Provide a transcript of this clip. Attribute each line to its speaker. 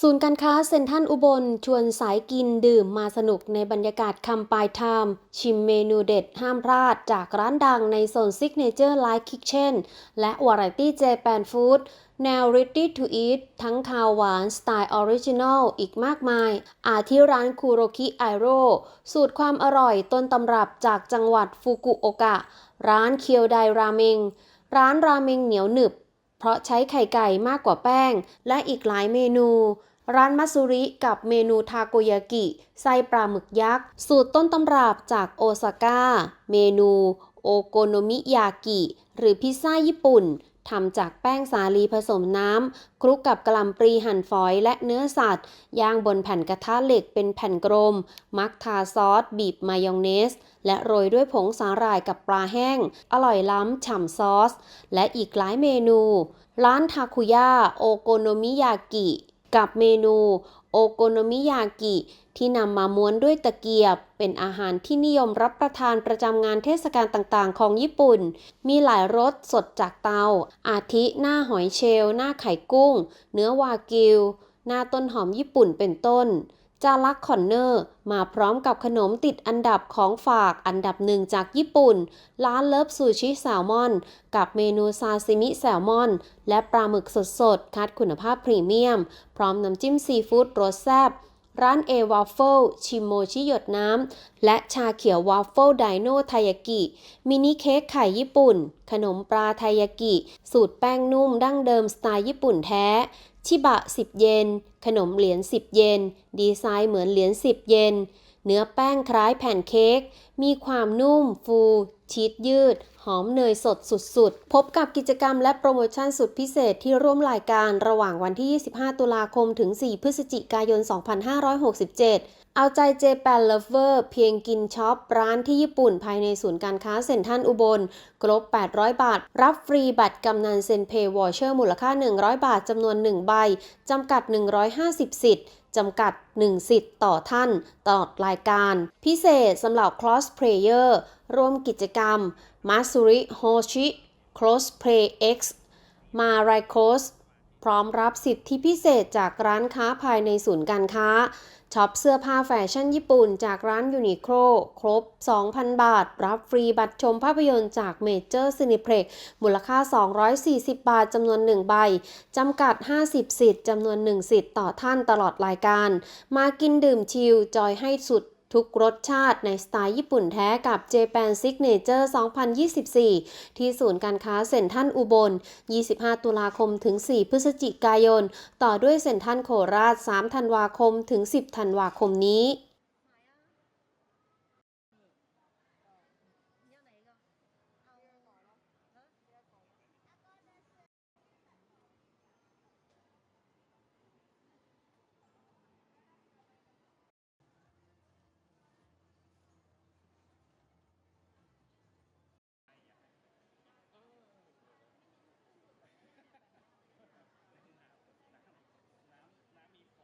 Speaker 1: ศูนย์การค้าเซ็นทรัลอุบล ชวนสายกินดื่มมาสนุกในบรรยากาศคำปลายไทม์ชิมเมนูเด็ดห้ามพลาดจากร้านดังในโซนซิกเนเจอร์ไลท์คิ t เช่นและวาไรตี้เจแปนฟู้ดแนว ready to eat ทั้งคาวหวาน สไตล์ออริจินอลอีกมากมาย อาที่ร้านคูโรคิไอโรสูตรความอร่อยต้นตำรับจากจังหวัดฟุกุโอกะ ร้านเคียวไดราเมง ร้านราเมงเหนียวหนึบ เพราะใช้ไข่ไก่มากกว่าแป้ง และอีกหลายเมนู ร้านมัสุริกับเมนูทาโกยากิไส้ปลาหมึกยักษ์ สูตรต้นตำรับจากโอซาก้า เมนูโอโกโนมิยากิ หรือพิซซ่าญี่ปุ่น ทำจากแป้งสาลีผสมน้ำคลุกกับกะหล่ำปลีหั่นฝอยและเนื้อสัตว์ ย่างบนแผ่นกระทะเหล็กเป็นแผ่นกลม มักทาซอส บีบมายองเนส และโรยด้วยผงสาหร่ายกับปลาแห้ง อร่อยล้ำฉ่ำซอส และอีกหลายเมนู ร้านทาคุย่าโอโกโนมิยากิ กับเมนู โอโกโนมิยากิ ที่นำมาม้วนด้วยตะเกียบ เป็นอาหารที่นิยมรับประทานประจำงานเทศกาลต่างๆ ของญี่ปุ่น มีหลายรสสดจากเตา อาทิหน้าหอยเชลล์หน้าไข่กุ้ง เนื้อวากิว หน้าต้นหอมญี่ปุ่นเป็นต้น จารักคอนเนอร์มาพร้อมกับขนมติดอันดับของฝากอันดับหนึ่งจากญี่ปุ่น ร้านเลิฟซูชิแซลมอน กับเมนูซาซิมิแซลมอน และปลาหมึกสดๆ คัดคุณภาพพรีเมียม พร้อมน้ำจิ้มซีฟู้ดรสแซ่บ ร้านเอวอฟเฟิลชิโมชิหยดน้ำ และชาเขียววอฟเฟิลไดโนไทยากิ มินิเค้กไข่ญี่ปุ่น ขนมปลาไทยากิ สูตรแป้งนุ่มดั้งเดิมสไตล์ญี่ปุ่นแท้ ชิบะ 10 เยน ขนมเหรียญ 10 เยน ดีไซน์เหมือนเหรียญ 10 เยน เนื้อแป้งคล้ายแผ่นเค้ก มีความนุ่ม ฟู ชีสยืด หอมเนยสดสุดๆ พบกับกิจกรรมและโปรโมชั่นสุดพิเศษที่ร่วมรายการระหว่างวันที่ 25 ตุลาคมถึง 4 พฤศจิกายน 2567 เอาใจเจแปนเลฟเวอร์เพียงกินช็อป ร้านที่ญี่ปุ่นภายในศูนย์การค้าเซ็นทรัลอุบล ครบ 800 บาท รับฟรีบัตรกำนันเซ็นเพย์วอเชอร์มูลค่า 100 บาทจำนวน 1 ใบจำกัด 150 สิทธิ์ จำกัด 1 สิทธิ์ต่อท่านตลอดรายการ พิเศษสำหรับ Cross Player ร่วมกิจกรรม Masuri Hoshi Cross Play X มาไรโคส พร้อมรับสิทธิพิเศษจากร้านค้าภายในศูนย์การค้าช็อปเสื้อผ้าแฟชั่นญี่ปุ่นจากร้านยูนิโคลครบ 2,000 บาท รับฟรีบัตรชมภาพยนตร์จากเมเจอร์ซินิเพล็กมูลค่า 240 บาทจำนวน 1 ใบ จำกัด 50 สิทธิ์จำนวน 1 สิทธิ์ต่อท่านตลอดรายการ มากินดื่มชิลจอยให้สุด ทุกรสชาติในสไตล์ญี่ปุ่นแท้กับ Japan Signature 2024 ที่ศูนย์การค้าเซ็นทรัลอุบล 25 ตุลาคมถึง 4 พฤศจิกายน ต่อด้วยเซ็นทรัลโคราช 3 ธันวาคมถึง 10 ธันวาคมนี้